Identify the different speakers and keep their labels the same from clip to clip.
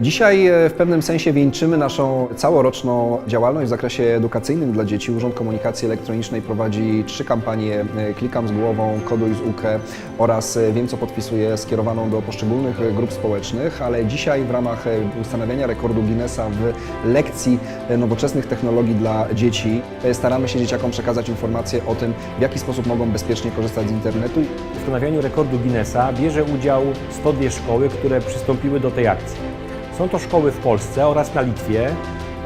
Speaker 1: Dzisiaj e, w pewnym sensie wieńczymy naszą całoroczną działalność w zakresie edukacyjnym dla dzieci. Urząd Komunikacji Elektronicznej prowadzi trzy kampanie e, Klikam z głową, Koduj z UKE oraz e, Wiem co podpisuję skierowaną do poszczególnych grup społecznych, ale dzisiaj w ramach ustanawiania rekordu Guinnessa w lekcji nowoczesnych technologii dla dzieci staramy się dzieciakom przekazać informacje o tym, w jaki sposób mogą bezpiecznie korzystać z internetu
Speaker 2: W ustanawianiu rekordu Guinnessa bierze udział 102 szkoły, które przystąpiły do tej akcji. Są to szkoły w Polsce oraz na Litwie.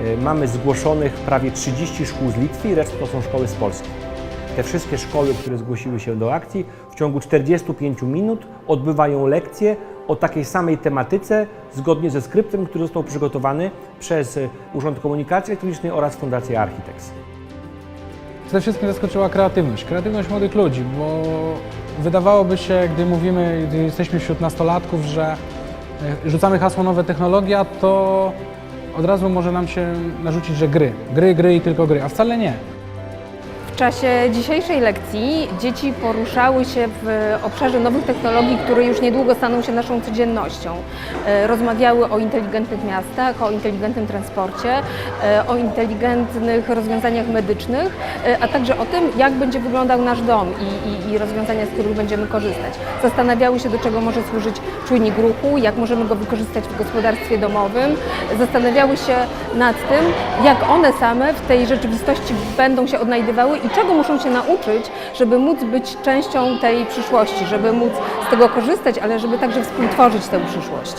Speaker 2: Y, Mamy zgłoszonych prawie 30 szkół z Litwy i resztę to są szkoły z Polski. Te wszystkie szkoły, które zgłosiły się do akcji, w ciągu 45 minut odbywają lekcje o takiej samej tematyce, zgodnie ze skryptem, który został przygotowany przez Urząd Komunikacji Elektronicznej oraz Fundację Architects.
Speaker 3: Przede wszystkim zaskoczyła kreatywność, kreatywność młodych ludzi, bo wydawałoby się, gdy mówimy, gdy jesteśmy wśród nastolatków, że e, rzucamy hasło nowe technologia, to od razu może nam się narzucić, że gry, gry, gry i tylko gry, a wcale nie.
Speaker 4: W czasie dzisiejszej lekcji dzieci poruszały się w obszarze nowych technologii, które już niedługo staną się naszą codziennością. E, Rozmawiały o inteligentnych miastach, o inteligentnym transporcie, e, o inteligentnych rozwiązaniach medycznych, e, a także o tym, jak będzie wyglądał nasz dom i, i, i rozwiązania, z których będziemy korzystać. Zastanawiały się, do czego może służyć czujnik ruchu, jak możemy go wykorzystać w gospodarstwie domowym. Zastanawiały się nad tym, jak one same w tej rzeczywistości będą się odnajdywały i czego muszą się nauczyć, żeby móc być częścią tej przyszłości, żeby móc z tego korzystać, ale żeby także współtworzyć tę przyszłość.